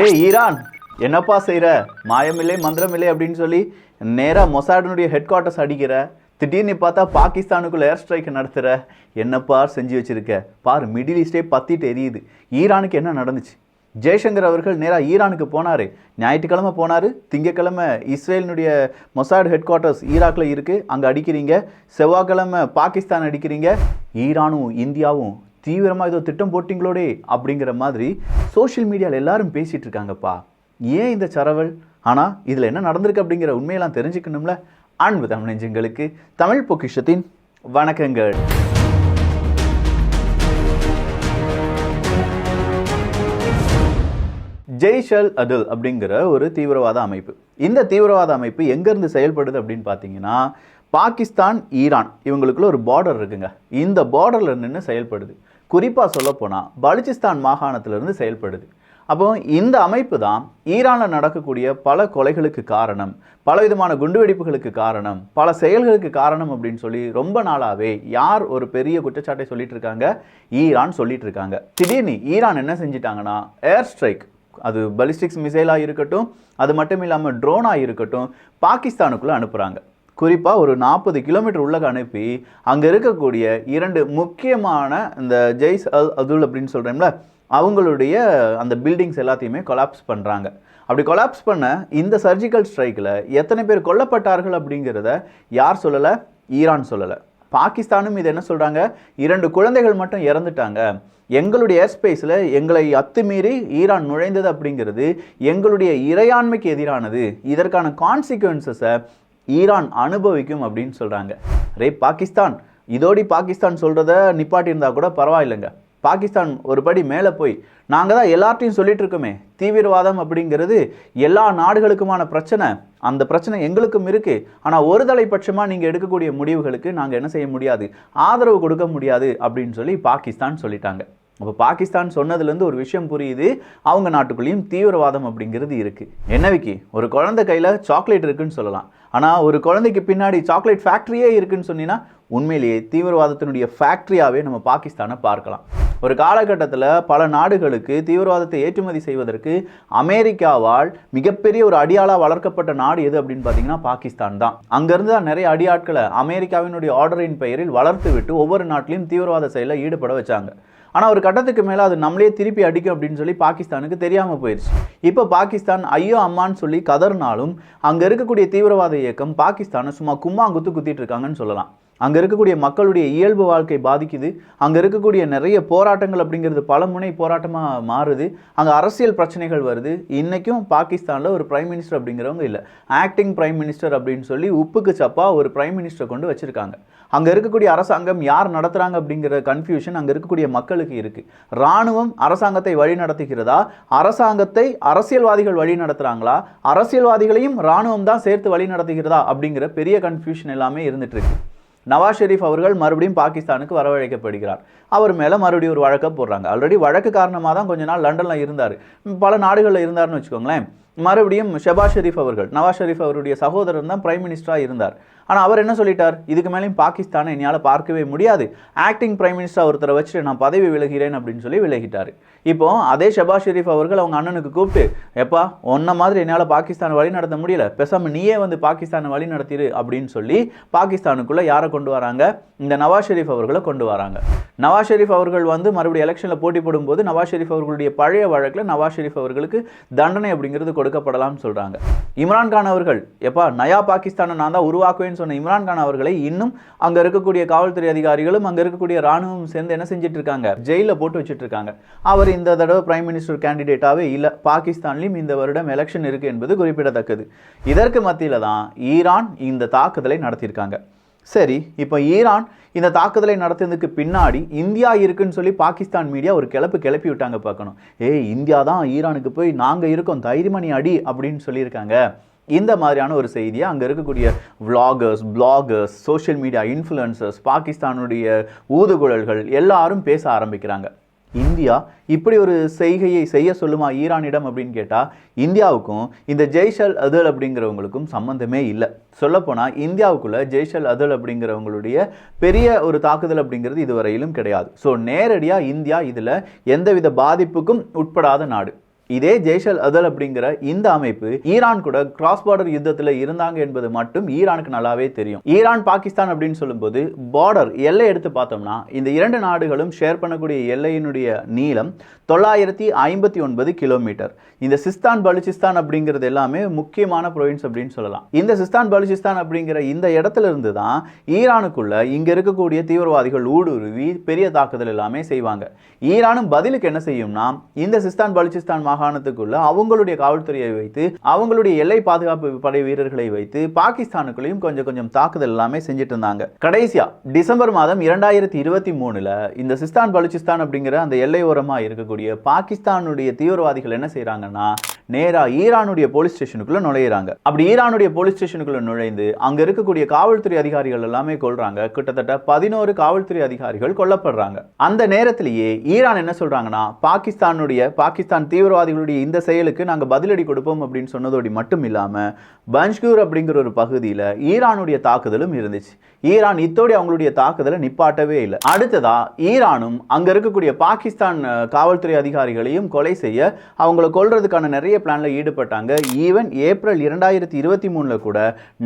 ஏ Iran என்னப்பா செய்கிற மாயமில்லை மந்திரமில்லை அப்படின்னு சொல்லி நேராக மொசாடினுடைய ஹெட் குவார்ட்டர்ஸ் அடிக்கிற திடீர்னு பார்த்தா பாகிஸ்தானுக்குள்ள ஏர் ஸ்ட்ரைக் நடத்துகிற என்னப்பா செஞ்சு வச்சுருக்க? பார் மிடில் ஈஸ்டே பத்திட்டு எரியுது. ஈரானுக்கு என்ன நடந்துச்சு? ஜெய்சங்கர் அவர்கள் நேராக ஈரானுக்கு போனார். ஞாயிற்றுக்கிழமை போனார். திங்கக்கிழமை இஸ்ரேலினுடைய மொசாட் ஹெட் குவார்ட்டர்ஸ் ஈராக்கில் இருக்குது அங்கே அடிக்கிறீங்க. செவ்வாய்க்கிழமை பாகிஸ்தான் அடிக்கிறீங்க. ஈரானும் இந்தியாவும் தீவிரமாக ஏதோ திட்டம் போட்டிங்களோடே அப்படிங்கிற மாதிரி சோஷியல் மீடியாவில் எல்லாரும் பேசிகிட்டு இருக்காங்கப்பா. ஏன் இந்த சரவல்? ஆனால் இதில் என்ன நடந்திருக்கு அப்படிங்கிற உண்மையெல்லாம் தெரிஞ்சுக்கணும்ல? அன்பு தமிழ்ஞ்சங்களுக்கு தமிழ் பொக்கிஷத்தின் வணக்கங்கள். ஜெய்ஷல் அதுல் அப்படிங்கிற ஒரு தீவிரவாத அமைப்பு. இந்த தீவிரவாத அமைப்பு எங்கேருந்து செயல்படுது அப்படின்னு பார்த்தீங்கன்னா பாகிஸ்தான் ஈரான் இவங்களுக்குள்ள ஒரு பார்டர் இருக்குங்க. இந்த பார்டரில் நின்று செயல்படுது. குறிப்பாக சொல்லப்போனால் பலுச்சிஸ்தான் மாகாணத்திலிருந்து செயல்படுது. அப்போ இந்த அமைப்பு தான் ஈரானில் நடக்கக்கூடிய பல கொலைகளுக்கு காரணம் பலவிதமான குண்டுவெடிப்புகளுக்கு காரணம் பல செயல்களுக்கு காரணம் அப்படின்னு சொல்லி ரொம்ப நாளாகவே யார் ஒரு பெரிய குற்றச்சாட்டை சொல்லிட்டு இருக்காங்க? ஈரான் சொல்லிட்டு இருக்காங்க. திடீர்னு ஈரான் என்ன செஞ்சிட்டாங்கன்னா ஏர் ஸ்ட்ரைக் அது பலிஸ்டிக்ஸ் மிசைலாக இருக்கட்டும் அது மட்டும் இல்லாமல் ட்ரோனாக இருக்கட்டும் பாகிஸ்தானுக்குள்ளே அனுப்புகிறாங்க குறிப்பாக ஒரு நாற்பது கிலோமீட்டர் உள்ளக அனுப்பி அங்கே இருக்கக்கூடிய இரண்டு முக்கியமான இந்த ஜெய்ஸ் அல் அதுல் அப்படின்னு சொல்கிறோம்ல அவங்களுடைய அந்த பில்டிங்ஸ் எல்லாத்தையுமே கொலாப்ஸ் பண்ணுறாங்க அப்படி கொலாப்ஸ் பண்ண இந்த சர்ஜிக்கல் ஸ்ட்ரைக்கில் எத்தனை பேர் கொல்லப்பட்டார்கள் அப்படிங்கிறத யார் சொல்லலை? ஈரான் சொல்லலை. பாகிஸ்தானும் இது என்ன சொல்கிறாங்க இரண்டு குழந்தைகள் மட்டும் இறந்துட்டாங்க. எங்களுடைய ஏர்ஸ்பேஸில் எங்களை அத்துமீறி ஈரான் நுழைந்தது அப்படிங்கிறது எங்களுடைய இறையாண்மைக்கு எதிரானது. இதற்கான கான்சிக்வன்சஸை ஈரான் அனுபவிக்கும் அப்படின்னு சொல்கிறாங்க ரே பாகிஸ்தான். இதோடி பாகிஸ்தான் சொல்கிறத நிப்பாட்டியிருந்தா கூட பரவாயில்லைங்க. பாகிஸ்தான் ஒரு படி மேலே போய் நாங்கள் தான் எல்லார்ட்டையும் சொல்லிட்டு இருக்கோமே தீவிரவாதம் அப்படிங்கிறது எல்லா நாடுகளுக்குமான பிரச்சனை அந்த பிரச்சனை எங்களுக்கும் இருக்குது ஆனால் ஒரு தலைப்பட்சமாக நீங்கள் எடுக்கக்கூடிய முடிவுகளுக்கு நாங்கள் என்ன செய்ய முடியாது ஆதரவு கொடுக்க முடியாது அப்படின்னு சொல்லி பாகிஸ்தான் சொல்லிட்டாங்க. அப்போ பாகிஸ்தான் சொன்னதுலேருந்து ஒரு விஷயம் புரியுது அவங்க நாட்டுக்குள்ளேயும் தீவிரவாதம் அப்படிங்கிறது இருக்குது என்ன விக்கி? ஒரு குழந்தை கையில் சாக்லேட் இருக்குன்னு சொல்லலாம். ஆனால் ஒரு குழந்தைக்கு பின்னாடி சாக்லேட் ஃபேக்ட்ரியே இருக்குன்னு சொன்னீங்கன்னா உண்மையிலேயே தீவிரவாதத்தினுடைய ஃபேக்ட்ரியாகவே நம்ம பாகிஸ்தானை பார்க்கலாம். ஒரு காலகட்டத்தில் பல நாடுகளுக்கு தீவிரவாதத்தை ஏற்றுமதி செய்வதற்கு அமெரிக்காவால் மிகப்பெரிய ஒரு அடியாளாக வளர்க்கப்பட்ட நாடு எது அப்படின்னு பார்த்தீங்கன்னா பாகிஸ்தான் தான். அங்கேருந்து தான் நிறைய அடியாட்களை அமெரிக்காவினுடைய ஆர்டரின் பெயரில் வளர்த்து விட்டு ஒவ்வொரு நாட்டிலையும் தீவிரவாத செயலில் ஈடுபட வச்சாங்க. ஆனால் ஒரு கட்டத்துக்கு மேலே அது நம்மளே திருப்பி அடிக்கும் அப்படின்னு சொல்லி பாகிஸ்தானுக்கு தெரியாமல் போயிடுச்சு இப்போ பாகிஸ்தான் ஐயோ அம்மான்னு சொல்லி கதறினாலும் அங்கே இருக்கக்கூடிய தீவிரவாத இயக்கம் பாகிஸ்தானை சும்மா கும்மாங்குத்து குத்திட்டு இருக்காங்கன்னு சொல்லலாம். அங்கே இருக்கக்கூடிய மக்களுடைய இயல்பு வாழ்க்கை பாதிக்குது. அங்கே இருக்கக்கூடிய நிறைய போராட்டங்கள் அப்படிங்கிறது பல முனை போராட்டமாக மாறுது. அங்கே அரசியல் பிரச்சனைகள் வருது. இன்றைக்கும் பாகிஸ்தானில் ஒரு பிரைம் மினிஸ்டர் அப்படிங்கிறவங்க இல்லை. ஆக்டிங் பிரைம் மினிஸ்டர் அப்படின்னு சொல்லி உப்புக்கு சப்பா ஒரு பிரைம் மினிஸ்டர் கொண்டு வச்சுருக்காங்க. அங்கே இருக்கக்கூடிய அரசாங்கம் யார் நடத்துகிறாங்க அப்படிங்கிற கன்ஃபியூஷன் அங்கே இருக்கக்கூடிய மக்களுக்கு இருக்குது இராணுவம் அரசாங்கத்தை வழி நடத்துகிறதா? அரசாங்கத்தை அரசியல்வாதிகள் வழி நடத்துகிறாங்களா அரசியல்வாதிகளையும் இராணுவம் தான் சேர்த்து வழி நடத்துகிறதா அப்படிங்கிற பெரிய கன்ஃபியூஷன் எல்லாமே இருந்துகிட்ருக்கு நவாஸ் ஷெரீஃப் அவர்கள் மறுபடியும் பாகிஸ்தானுக்கு வரவழைக்கப்படுகிறார். அவர் மேலே மறுபடியும் ஒரு வழக்கை போடுறாங்க. ஆல்ரெடி வழக்கு காரணமாக தான் கொஞ்ச நாள் லண்டனில் இருந்தார். பல நாடுகளில் இருந்தார்னு வச்சுக்கோங்களேன். மறுபடியும் ஷெபாஸ் ஷெரீஃப் அவர்கள் நவாஸ் ஷெரீஃப் அவருடைய சகோதரர் தான் பிரைம் மினிஸ்டராக இருந்தார். ஆனால் அவர் என்ன சொல்லிட்டார்? இதுக்கு மேலேயும் பாகிஸ்தானை என்னால் பார்க்கவே முடியாது. ஆக்டிங் பிரைம் மினிஸ்டர் ஒருத்தரை வச்சுட்டு நான் பதவி விலகிறேன் அப்படின்னு சொல்லி விலகிட்டார். இப்போ அதே ஷபாஸ் ஷெரீஃப் அவர்கள் அவங்க அண்ணனுக்கு கூப்பிட்டு எப்பா ஒன்ன மாதிரி என்னால் பாகிஸ்தான் வழி நடத்த முடியல. பேசாமல் நீயே வந்து பாகிஸ்தானை வழி நடத்திடு அப்படின்னு சொல்லி பாகிஸ்தானுக்குள்ளே யாரை கொண்டு வராங்க? இந்த நவாஸ் ஷெரீஃப் அவர்களை கொண்டு வராங்க. நவாஸ் ஷெரீஃப் அவர்கள் வந்து மறுபடியும் எலெக்ஷனில் போட்டி போடும்போது நவாஸ் ஷெரீஃப் அவர்களுடைய பழைய வழக்கில் நவாஸ் ஷெரீஃப் அவர்களுக்கு தண்டனை அப்படிங்கிறது கொடுக்கப்படலாம்னு சொல்கிறாங்க இம்ரான் கான் அவர்கள் எப்பா நயா பாகிஸ்தானை நான் தான் உருவாக்குவேன்னு சொன்ன இம்ரான்கான் அவர்களை இன்னும் அங்கே இருக்கக்கூடிய காவல்துறை அதிகாரிகளும் அங்கே இருக்கக்கூடிய ராணுவம் சேர்ந்து என்ன செஞ்சுட்டு இருக்காங்க ஜெயிலில் போட்டு வச்சுட்டு இருக்காங்க அவர் இந்த தடவை பிரைம் மினிஸ்டர் கேண்டிடேட்டாகவே இல்லை. பாகிஸ்தான்லேயும் இந்த வருடம் எலெக்ஷன் இருக்குது என்பது குறிப்பிடத்தக்கது. இதற்கு மத்தியில் தான் ஈரான் இந்த தாக்குதலை நடத்தியிருக்காங்க. சரி இப்போ ஈரான் இந்த தாக்குதலை நடத்தினதுக்கு பின்னாடி இந்தியா இருக்குன்னு சொல்லி பாகிஸ்தான் மீடியா ஒரு கிளப்பு கிளப்பி விட்டாங்க பார்க்கணும். ஏய் இந்தியா தான் ஈரானுக்கு போய் நாங்கள் இருக்கோம் தைரியமணி அடி அப்படின்னு சொல்லியிருக்காங்க. இந்த மாதிரியான ஒரு செய்தியை அங்கே இருக்கக்கூடிய vloggers bloggers social media influencers பாகிஸ்தானுடைய ஊதுகுழல்கள் எல்லாரும் பேச ஆரம்பிக்கிறாங்க. இந்தியா இப்படி ஒரு செய்கையை செய்ய சொல்லுமா ஈரானிடம் அப்படின்னு கேட்டால் இந்தியாவுக்கும் இந்த ஜெய்ஷல் அதுல் அப்படிங்கிறவங்களுக்கும் சம்மந்தமே இல்லை. சொல்லப்போனால் இந்தியாவுக்குள்ளே ஜெய்ஷல் அதுல் அப்படிங்கிறவங்களுடைய பெரிய ஒரு தாக்குதல் அப்படிங்கிறது இதுவரையிலும் கிடையாது. ஸோ நேரடியாக இந்தியா இதில் எந்தவித பாதிப்புக்கும் உட்படாத நாடு. இதே ஜெய்ஷல் அதல் அப்படிங்கிற இந்த அமைப்பு ஈரான் கூட கிராஸ் பார்டர் யுத்தத்தில் இருந்தாங்க என்பது மட்டும் ஈரானுக்கு நல்லாவே தெரியும். ஈரான் பாகிஸ்தான் அப்படின்னு சொல்லும்போது பார்டர் எல்லை எடுத்து பார்த்தோம்னா இந்த இரண்டு நாடுகளும் ஷேர் பண்ணக்கூடிய எல்லையினுடைய நீளம் தொள்ளாயிரத்தி ஐம்பத்தி ஒன்பது கிலோமீட்டர் இந்த சிஸ்தான் பலுச்சிஸ்தான் அப்படிங்கிறது எல்லாமே முக்கியமான ப்ரொவின்ஸ் அப்படின்னு சொல்லலாம். இந்த சிஸ்தான் பலுச்சிஸ்தான் அப்படிங்கிற இந்த இடத்துல இருந்து தான் ஈரானுக்குள்ள இங்க இருக்கக்கூடிய தீவிரவாதிகள் ஊடுருவி பெரிய தாக்குதல் எல்லாமே செய்வாங்க. ஈரானும் பதிலுக்கு என்ன செய்யும்னா இந்த சிஸ்தான் பலுச்சிஸ்தான் மாகாணத்துக்குள்ள அவங்களுடைய காவல்துறையை வைத்து அவங்களுடைய எல்லை பாதுகாப்பு படை வீரர்களை வைத்து பாகிஸ்தானுக்குள்ளேயும் கொஞ்சம் கொஞ்சம் தாக்குதல் எல்லாமே செஞ்சுட்டு இருந்தாங்க. கடைசியா டிசம்பர் மாதம் இரண்டாயிரத்தி இருபத்தி மூணுல இந்த சிஸ்தான் பலுச்சிஸ்தான் அப்படிங்கிற அந்த எல்லை ஓரமா இருக்கக்கூடிய பாகிஸ்தானுடைய தீவிரவாதிகள் என்ன செய்கிறாங்கன்னா நேரா ஈரானுடைய போலீஸ் ஸ்டேஷனுக்குள்ள நுழையிறாங்க. அப்படி ஈரானுடைய போலீஸ் ஸ்டேஷனுக்குள்ள நுழைந்து அங்க இருக்கக்கூடிய காவல்துறை அதிகாரிகள் எல்லாமே கொல்றாங்க. கிட்டத்தட்ட பதினோரு காவல்துறை அதிகாரிகள் கொல்லப்படுறாங்க. அந்த நேரத்திலேயே ஈரான் என்ன சொல்றாங்கன்னா பாகிஸ்தானுடைய பாகிஸ்தான் தீவிரவாதிகளுடைய இந்த செயலுக்கு நாங்க பதிலடி கொடுப்போம் அப்படின்னு சொன்னதோடு மட்டும் இல்லாம பஞ்ச்கூர் அப்படிங்கிற ஒரு பகுதியில் ஈரானுடைய தாக்குதலும் இருந்துச்சு. ஈரான் இத்தோடி அவங்களுடைய தாக்குதலை நிப்பாட்டவே இல்லை. அடுத்ததா ஈரானும் அங்க இருக்கக்கூடிய பாகிஸ்தான் காவல்துறை அதிகாரிகளையும் கொலை செய்ய அவங்கள கொல்றதுக்கான நிறைய பிளானில் ஈடுபட்டாங்க. ஈவன் ஏப்ரல் இரண்டாயிரத்தி இருபத்தி மூணில் கூட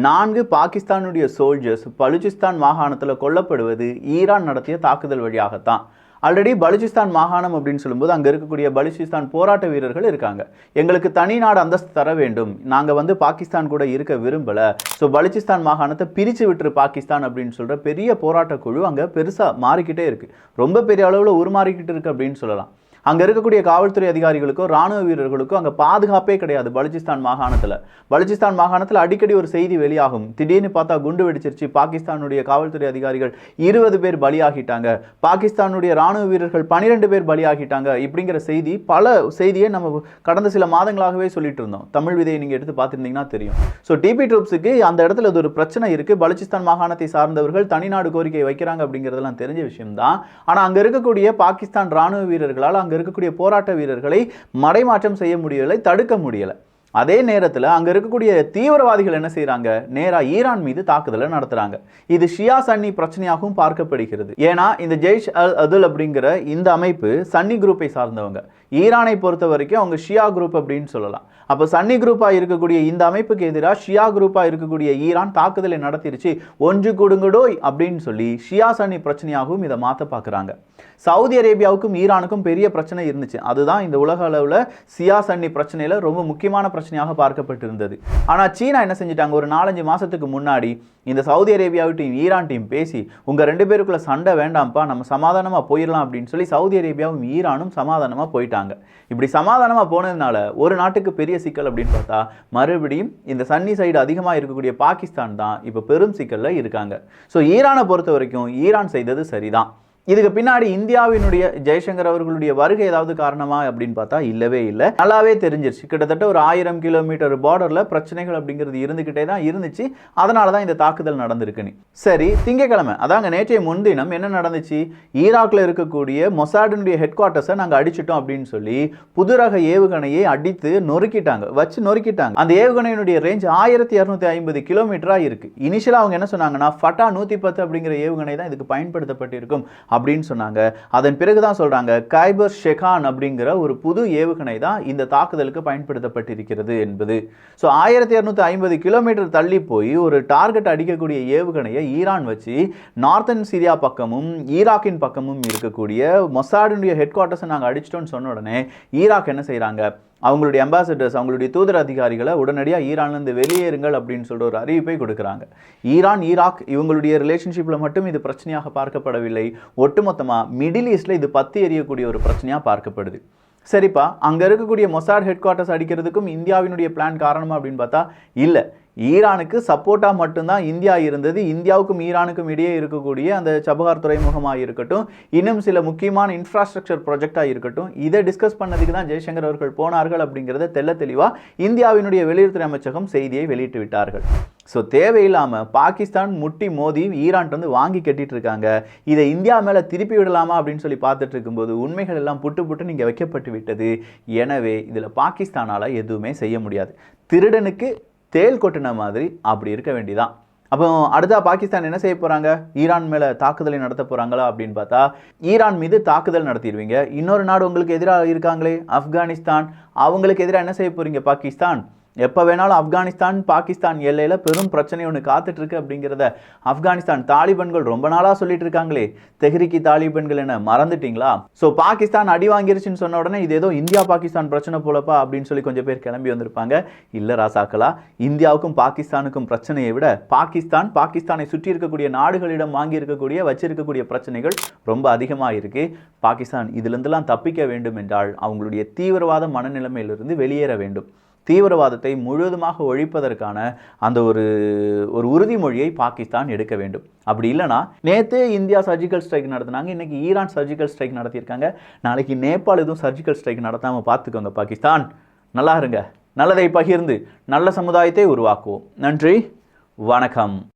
நான்கு பாகிஸ்தானுடைய சோல்ஜர்ஸ் பலுச்சிஸ்தான் மாகாணத்தில் கொல்லப்படுவது ஈரான் நடத்திய தாக்குதல் வழியாகத்தான். ஆல்ரெடி பலுச்சிஸ்தான் மாகாணம் அப்படின்னு சொல்லும்போது அங்கே இருக்கக்கூடிய பலுச்சிஸ்தான் போராட்ட வீரர்கள் இருக்காங்க. எங்களுக்கு தனி நாடு அந்தஸ்து தர வேண்டும். நாங்கள் வந்து பாகிஸ்தான் கூட இருக்க விரும்பலை. ஸோ பலுச்சிஸ்தான் மாகாணத்தை பிரித்து விட்டுரு பாகிஸ்தான் அப்படின்னு சொல்கிற பெரிய போராட்ட குழு அங்கே பெருசாக மாறிக்கிட்டே இருக்குது ரொம்ப பெரிய அளவில் உருமாறிக்கிட்டு இருக்குது அப்படின்னு சொல்லலாம். அங்கே இருக்கக்கூடிய காவல்துறை அதிகாரிகளுக்கும் ராணுவ வீரர்களுக்கும் அங்கே பாதுகாப்பே கிடையாது பலுச்சிஸ்தான் மாகாணத்தில். பலுச்சிஸ்தான் மாகாணத்தில் அடிக்கடி ஒரு செய்தி வெளியாகும். திடீர்னு பார்த்தா குண்டு வெடிச்சிருச்சு. பாகிஸ்தானுடைய காவல்துறை அதிகாரிகள் இருபது பேர் பலியாகிட்டாங்க. பாகிஸ்தானுடைய ராணுவ வீரர்கள் பனிரெண்டு பேர் பலியாகிட்டாங்க இப்படிங்கிற செய்தி பல செய்தியை நம்ம கடந்த சில மாதங்களாகவே சொல்லிட்டு இருந்தோம். தமிழ் விதையை நீங்கள் எடுத்து பார்த்துருந்தீங்கன்னா தெரியும். ஸோ டிபி ட்ரூப்ஸுக்கு அந்த இடத்துல அது ஒரு பிரச்சனை இருக்குது பலுச்சிஸ்தான் மாகாணத்தை சார்ந்தவர்கள் தனிநாடு கோரிக்கை வைக்கிறாங்க அப்படிங்கிறதெல்லாம் தெரிஞ்ச விஷயம்தான். ஆனால் அங்கே இருக்கக்கூடிய பாகிஸ்தான் ராணுவ வீரர்களால் அங்கே இருக்கக்கூடிய போராட்ட வீரர்களை மடைமாற்றம் செய்ய முடியலை தடுக்க முடியலை. அதே நேரத்தில் அங்கே இருக்கக்கூடிய தீவிரவாதிகள் என்ன செய்கிறாங்க நேராக ஈரான் மீது தாக்குதலை நடத்துகிறாங்க இது ஷியா சன்னி பிரச்சனையாகவும் பார்க்கப்படுகிறது. ஏன்னா இந்த ஜெய்ஷ் அல் அதுல் அப்படிங்கிற இந்த அமைப்பு சன்னி குரூப்பை சார்ந்தவங்க. ஈரானை பொறுத்த வரைக்கும் அவங்க ஷியா குரூப் அப்படின்னு சொல்லலாம். அப்போ சன்னி குரூப்பாக இருக்கக்கூடிய இந்த அமைப்புக்கு எதிராக ஷியா குரூப்பாக இருக்கக்கூடிய ஈரான் தாக்குதலை நடத்திருச்சு. ஒன்று கொடுங்கடோய் அப்படின்னு சொல்லி ஷியா சன்னி பிரச்சனையாகவும் இதை மாற்ற பார்க்குறாங்க சவுதி அரேபியாவுக்கும் ஈரானுக்கும் பெரிய பிரச்சனை இருந்துச்சு. அதுதான் இந்த உலக அளவில் சியா சன்னி பிரச்சனையில் ரொம்ப முக்கியமான பிரச்சனையாக பார்க்கப்பட்டிருந்தது. ஆனால் சீனா என்ன செஞ்சிட்டாங்க? ஒரு நாலஞ்சு மாதத்துக்கு முன்னாடி இந்த சவுதி அரேபியாவிட்டையும் ஈரான் டீம் பேசி உங்கள் ரெண்டு பேருக்குள்ளே சண்டை வேண்டாம்ப்பா நம்ம சமாதானமாக போயிடலாம் அப்படின்னு சொல்லி சவுதி அரேபியாவும் ஈரானும் சமாதானமாக போயிட்டாங்க. இப்படி சமாதானமாக போனதுனால ஒரு நாட்டுக்கு பெரிய சிக்கல் அப்படின்னு பார்த்தா மறுபடியும் இந்த சன்னி சைடு அதிகமாக இருக்கக்கூடிய பாகிஸ்தான் தான் இப்போ பெரும் சிக்கலில் இருக்காங்க. ஸோ ஈரானை பொறுத்த வரைக்கும் ஈரான் செய்தது சரிதான். இதுக்கு பின்னாடி இந்தியாவினுடைய ஜெய்சங்கர் அவர்களுடைய வருகை ஏதாவது காரணமா அப்படின்னு பார்த்தா இல்லவே இல்லை. நல்லாவே தெரிஞ்சிருச்சு. கிட்டத்தட்ட ஒரு ஆயிரம் கிலோமீட்டர் பார்டரில் பிரச்சனைகள் அப்படிங்கிறது இருந்துக்கிட்டே தான் இருந்துச்சு. அதனால தான் இந்த தாக்குதல் நடந்திருக்குன்னு சரி திங்கக்கிழமை அதாங்க நேற்றைய முன்தினம் என்ன நடந்துச்சு? ஈராக்ல இருக்கக்கூடிய மொசாடினுடைய ஹெட் குவார்ட்டர்ஸை நாங்கள் அடிச்சிட்டோம் அப்படின்னு சொல்லி புது ரக ஏவுகணையை அடித்து நொறுக்கிட்டாங்க. வச்சு நொறுக்கிட்டாங்க. அந்த ஏவுகணையினுடைய ரேஞ்ச் ஆயிரத்தி இரநூத்தி ஐம்பது கிலோமீட்டராக இருக்கு. இனிஷியலாக அவங்க என்ன சொன்னாங்கன்னா ஃபட்டா நூற்றி பத்து அப்படிங்கிற ஏவுகணை தான் இதுக்கு பயன்படுத்தப்பட்டிருக்கும். அப்படின்னு சொன்னாங்க. அதன் பிறகு தான் சொல்கிறாங்க கைபர் ஷெகான் அப்படிங்கிற ஒரு புது ஏவுகணை தான் இந்த தாக்குதலுக்கு பயன்படுத்தப்பட்டிருக்கிறது என்பது. ஸோ ஆயிரத்தி இரநூத்தி ஐம்பது கிலோமீட்டர் தள்ளி போய் ஒரு டார்கெட் அடிக்கக்கூடிய ஏவுகணையை ஈரான் வச்சு நார்த்தன் சிரியா பக்கமும் ஈராக்கின் பக்கமும் இருக்கக்கூடிய மொசாடினுடைய ஹெட் குவார்ட்டர்ஸை நாங்கள் அடிச்சிட்டோம்னு சொன்ன உடனே ஈராக் என்ன செய்கிறாங்க அவங்களுடைய அம்பாசிடர்ஸ் அவங்களுடைய தூதர் அதிகாரிகளை உடனடியாக ஈரான்லேருந்து வெளியேறுங்கள் அப்படின்னு சொல்லிட்டு ஒரு அறிவிப்பை கொடுக்குறாங்க. ஈரான் ஈராக் இவங்களுடைய ரிலேஷன்ஷிப்பில் மட்டும் இது பிரச்சனையாக பார்க்கப்படவில்லை. ஒட்டுமொத்தமாக மிடில் ஈஸ்டில் இது பத்து எறியக்கூடிய ஒரு பிரச்சனையாக பார்க்கப்படுது. சரிப்பா அங்கே இருக்கக்கூடிய மொசாட் ஹெட் குவார்ட்டர்ஸ் அடிக்கிறதுக்கும் இந்தியாவினுடைய பிளான் காரணமாக அப்படின்னு பார்த்தா இல்லை. ஈரானுக்கு சப்போர்ட்டாக மட்டும்தான் இந்தியா இருந்தது. இந்தியாவுக்கும் ஈரானுக்கும் இடையே இருக்கக்கூடிய அந்த சபகார் துறைமுகமாக இருக்கட்டும் இன்னும் சில முக்கியமான இன்ஃப்ராஸ்ட்ரக்சர் ப்ராஜெக்டாக இருக்கட்டும் இதை டிஸ்கஸ் பண்ணதுக்கு தான் ஜெய்சங்கர் அவர்கள் போனார்கள் அப்படிங்கிறத தெல்ல தெளிவாக இந்தியாவினுடைய வெளியுறவுத்துறை அமைச்சகம் செய்தியை வெளியிட்டு விட்டார்கள். ஸோ தேவையில்லாமல் பாகிஸ்தான் முட்டி மோதி ஈரான்ட்டு வந்து வாங்கி கட்டிட்டு இருக்காங்க. இதை இந்தியா மேலே திருப்பி விடலாமா அப்படின்னு சொல்லி பார்த்துட்டு இருக்கும்போது உண்மைகள் எல்லாம் புட்டு புட்டு நீங்கள் வைக்கப்பட்டு விட்டது. எனவே இதில் பாகிஸ்தானால் எதுவுமே செய்ய முடியாது. திருடனுக்கு தேல் கொட்டின மாதிரி அப்படி இருக்க வேண்டிதான். அப்போ அடுத்தா பாகிஸ்தான் என்ன செய்ய போகிறாங்க ஈரான் மேலே தாக்குதலை நடத்த போகிறாங்களா அப்படின்னு பார்த்தா ஈரான் மீது தாக்குதல் நடத்திடுவீங்க. இன்னொரு நாடு உங்களுக்கு எதிராக இருக்காங்களே ஆப்கானிஸ்தான். அவங்களுக்கு எதிராக என்ன செய்ய போகிறீங்க பாகிஸ்தான். எப்போ வேணாலும் ஆப்கானிஸ்தான் பாகிஸ்தான் எல்லையில் பெரும் பிரச்சனை ஒன்று காத்துட்ருக்கு அப்படிங்கிறத ஆப்கானிஸ்தான் தாலிபன்கள் ரொம்ப நாளாக சொல்லிட்டு இருக்காங்களே தெஹ்ரிக்கி தாலிபன்கள் என்ன மறந்துட்டீங்களா? ஸோ பாகிஸ்தான் அடி வாங்கிருச்சுன்னு சொன்ன உடனே இது ஏதோ இந்தியா பாகிஸ்தான் பிரச்சனை போலப்பா அப்படின்னு சொல்லி கொஞ்சம் பேர் கிளம்பி வந்திருப்பாங்க. இல்லை ராசாக்களா இந்தியாவுக்கும் பாகிஸ்தானுக்கும் பிரச்சனையை விட பாகிஸ்தான் பாகிஸ்தானை சுற்றி இருக்கக்கூடிய நாடுகளிடம் வாங்கி இருக்கக்கூடிய வச்சிருக்கக்கூடிய பிரச்சனைகள் ரொம்ப அதிகமாக இருக்குது பாகிஸ்தான் இதிலிருந்தெல்லாம் தப்பிக்க வேண்டும் என்றால் அவங்களுடைய தீவிரவாத மனநிலைமையிலிருந்து வெளியேற வேண்டும். தீவிரவாதத்தை முழுவதுமாக ஒழிப்பதற்கான அந்த ஒரு ஒரு உறுதிமொழியை பாகிஸ்தான் எடுக்க வேண்டும். அப்படி இல்லைனா நேற்று இந்தியா சர்ஜிக்கல் ஸ்ட்ரைக் நடத்தினாங்க இன்றைக்கி ஈரான் சர்ஜிக்கல் ஸ்ட்ரைக் நடத்தியிருக்காங்க. நாளைக்கு நேபாள் எதுவும் சர்ஜிக்கல் ஸ்ட்ரைக் நடத்தாமல் பார்த்துக்கோங்க பாகிஸ்தான். நல்லா இருங்க. நல்லதை பகிர்ந்து நல்ல சமுதாயத்தை உருவாக்குவோம். நன்றி. வணக்கம்.